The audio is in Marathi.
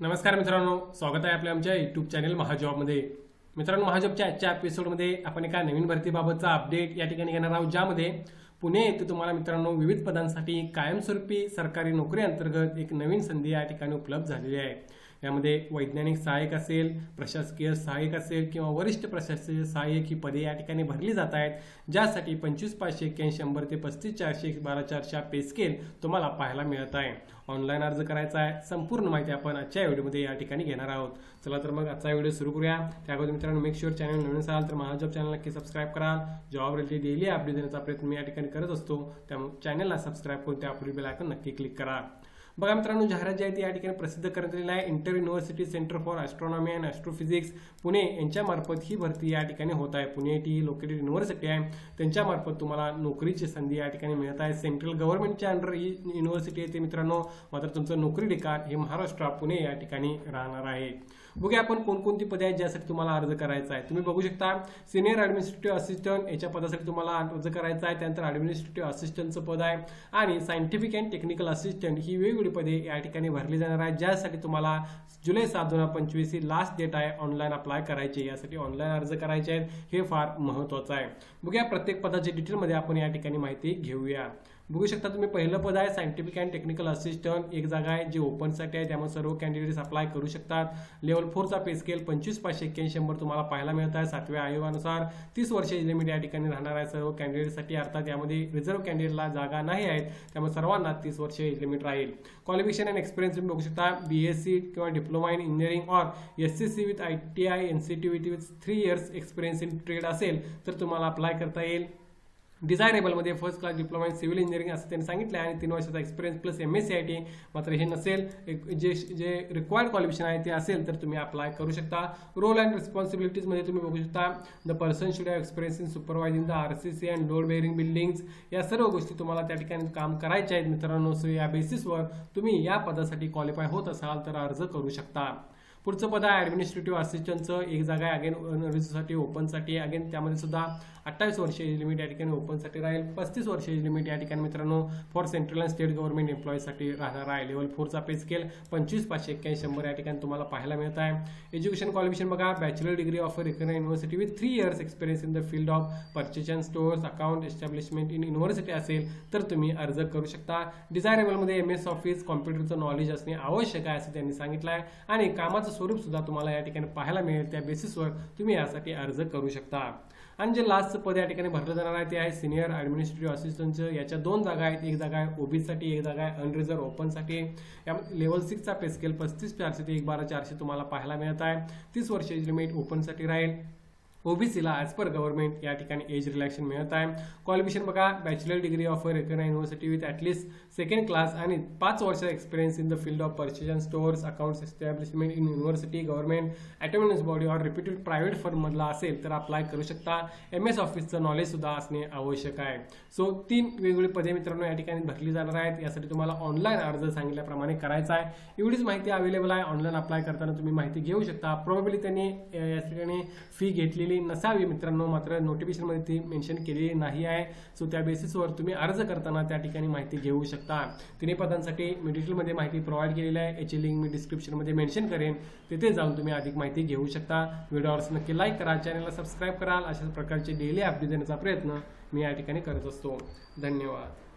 नमस्कार मित्रांनो स्वागत आहे आपल्या आमच्या युट्यूब चॅनल महाजॉबमध्ये. मित्रांनो महाजॉबच्या आजच्या एपिसोडमध्ये आपण एका नवीन भरतीबाबतचा अपडेट या ठिकाणी घेणार आहोत ज्यामध्ये पुणे येथे तुम्हाला मित्रांनो विविध पदांसाठी कायमस्वरूपी सरकारी नोकरी अंतर्गत एक नवीन संधी या ठिकाणी उपलब्ध झालेली आहे. यामध्ये वैज्ञानिक सहाय्यक असेल प्रशासकीय सहाय्यक असेल किंवा वरिष्ठ प्रशासकीय सहाय्यक ही पदे या ठिकाणी भरली जात आहेत ज्यासाठी पंचवीस पाचशे एक्क्याऐंशी शंभर ते पस्तीस चारशे बारा चारशे पे स्केल तुम्हाला पाहायला मिळत आहे. ऑनलाईन अर्ज करायचा आहे संपूर्ण माहिती आपण आजच्या व्हिडिओमध्ये या ठिकाणी घेणार आहोत. चला तर मग आजचा व्हिडिओ सुरू करूया. त्या अगोदर मित्रांनो मेक शुअर चॅनल नवीन असाल तर महाजॉब चॅनल नक्की सबस्क्राईब करा. जॉब रिलेटेड डेली अपडेट देण्याचा प्रयत्न मी या ठिकाणी करत असतो. त्यामुळे चॅनलला सबस्क्राईब करून त्या पुढील बेल आयकॉन नक्की क्लिक करा. बघा मित्रांनो जाहिरात जी आहे ती या ठिकाणी प्रसिद्ध करण्यात आलेली आहे. Inter university centre for astronomy and astrophysics Pune. यांच्यामार्फत ही भरती या ठिकाणी होत आहे. पुणे टी लोकेटेड युनिव्हर्सिटी आहे. त्यांच्यामार्फत तुम्हाला नोकरीची संधी या ठिकाणी मिळत आहे. सेंट्रल गव्हर्नमेंटच्या अंडर ही युनिव्हर्सिटी आहे ते मित्रांनो मात्र तुमचं नोकरी ठिकाण हे महाराष्ट्र पुणे या ठिकाणी राहणार आहे. बघूया आपण कोणकोणती पदे आहेत ज्यासाठी तुम्हाला अर्ज करायचा आहे. तुम्ही बघू शकता सिनियर ॲडमिनिस्ट्रेटिव्ह असिस्टंट याच्या पदासाठी तुम्हाला अर्ज करायचा आहे. त्यानंतर ॲडमिनिस्ट्रेटिव्ह असिस्टंटचं पद आहे. आणि सायंटिफिक अँड टेक्निकल असिस्टंट ही वेगवेगळी पदे या ठिकाणी भरली जाणार आहेत ज्यासाठी तुम्हाला जुलै सात दोन हजार पंचवीस ही लास्ट डेट आहे ऑनलाईन अप्लाय करायची. यासाठी ऑनलाईन अर्ज करायचे आहेत. हे फार महत्त्वाचं आहे. बघूया प्रत्येक पदाच्या डिटेलमध्ये आपण या ठिकाणी माहिती घेऊया. बघू शकता तुम्ही पहिलं पद आहे सायंटिफिक अँड टेक्निकल असिस्टंट एक जागा आहे जी ओपनसाठी आहे. त्यामुळे सर्व कॅन्डिडेट्स अप्लाय करू शकतात. लेवल फोरचा पे स्केल पंचवीस पाचशे एक्क्याऐंशी शंभर तुम्हाला पाहायला मिळत आहे. सातव्या आयोगानुसार तीस वर्ष लिमिट या ठिकाणी राहणार आहे सर्व कॅन्डिडेटसाठी अर्थात यामध्ये रिझर्व्ह कॅन्डिडेटला जागा नाही आहेत. त्यामुळे सर्वांना तीस वर्ष लिमिट राहील. क्वालिफिकेशन अँड एक्सपिरियन्स तुम्ही बघू शकता. बी एस सी किंवा diploma in engineering or S C C with I T I N C T with three years experience in trade असेल तर तुम्हाला अप्लाय करता येईल. डिझायरेबलमध्ये first class diploma in civil engineering असं त्यांनी सांगितलं आहे आणि तीन वर्षाचा experience plus M S C I T मात्र हे नसेल. एक जे जे रिक्वायर्ड क्वालिफिकेशन आहे ते असेल तर तुम्ही अप्लाय करू शकता. रोल अँड रिस्पॉन्सिबिलिटीजमध्ये तुम्ही बघू शकता. The person should have experience in supervising the R C C and load bearing buildings या सर्व गोष्टी तुम्हाला त्या ठिकाणी काम करायच्या आहेत मित्रांनो. सो या बेसिसवर तुम्ही या पदासाठी क्वालिफाय होत असाल तर अर्ज करू शकता. पुढचं पद आहे ॲडमिनिस्ट्रेटिव्ह असिस्टंटचं एक जागा आहे अगेन रिझर्वसाठी ओपनसाठी अगेन त्यामध्ये सुद्धा अठ्ठावीस वर्ष एज लिमिट या ठिकाणी ओपनसाठी राहील. पस्तीस वर्ष एज लिमिट या ठिकाणी मित्रांनो for central and state government एम्प्लॉईजसाठी राहणार आहे. लेवल फोरचा पे स्केल पंचवीस पाचशे एक्क्याऐंशी शंभर या ठिकाणी तुम्हाला पाहायला मिळत आहे. एज्युकेशन क्वालिफिकेशन बघा. Bachelor degree of recognised university with three years experience in the field of purchasing stores account establishment in university असेल तर तुम्ही अर्ज करू शकता. डिझायरेबलमध्ये एम एस ऑफिस कॉम्प्युटरचं नॉलेज असणे आवश्यक आहे असं त्यांनी सांगितलं आहे. आणि कामाचं स्वरूप सुद्धा तुम्हाला या ठिकाणी पाहायला मिळेल. त्या बेसिसवर तुम्ही यासाठी अर्ज करू शकता. आणि जे लास्टचं पद या ठिकाणी भरलं जाणार आहे ते आहे सिनियर ॲडमिनिस्ट्रेटिव्ह असिस्टंटचं याच्या दोन जागा आहेत. एक जागा आहे ओबीसाठी एक जागा आहे अनरिझर्व ओपनसाठी या लेवल सिक्सचा पे स्केल पस्तीस चारशे ते एक बारा चारशे तुम्हाला पाहायला मिळत आहे. तीस वर्षाची लिमिट ओपनसाठी राहील. ओबीसीला ॲज पर गव्हर्नमेंट या ठिकाणी एज रिलॅक्शन मिळत आहे. क्वालिफिकेशन बघा bachelor degree of recognise university with at least second class आणि पाच वर्ष experience in the field of purchasing stores accounts establishment in university government autonomous body or reputed private फर्ममधला असेल तर अप्लाय करू शकता. एम एस ऑफिसचं नॉलेज सुद्धा असणे आवश्यक आहे. सो तीन वेगवेगळी पदे मित्रांनो या ठिकाणी भरली जाणार आहेत. यासाठी तुम्हाला ऑनलाईन अर्ज सांगितल्याप्रमाणे करायचा आहे. एवढीच माहिती अवेलेबल आहे. ऑनलाईन अप्लाय करताना तुम्ही माहिती घेऊ शकता. प्रॉबेबली त्यांनी या ठिकाणी फी घेतलेली नसावी मित्रांनो मात्र नोटिफिकेशनमध्ये ती मेन्शन केलेली नाही आहे. सो त्या बेसिसवर तुम्ही अर्ज करताना त्या ठिकाणी माहिती घेऊ शकता. तिन्ही पदांसाठी मी डिटेलमध्ये माहिती प्रोव्हाइड केलेली आहे. याची लिंक मी डिस्क्रिप्शनमध्ये मेन्शन करेन. तिथे जाऊन तुम्ही अधिक माहिती घेऊ शकता. व्हिडिओवर नक्की लाईक करा. चॅनलला सबस्क्राईब कराल अशा प्रकारचे डेली अपडेट देण्याचा प्रयत्न मी या ठिकाणी करत असतो. धन्यवाद.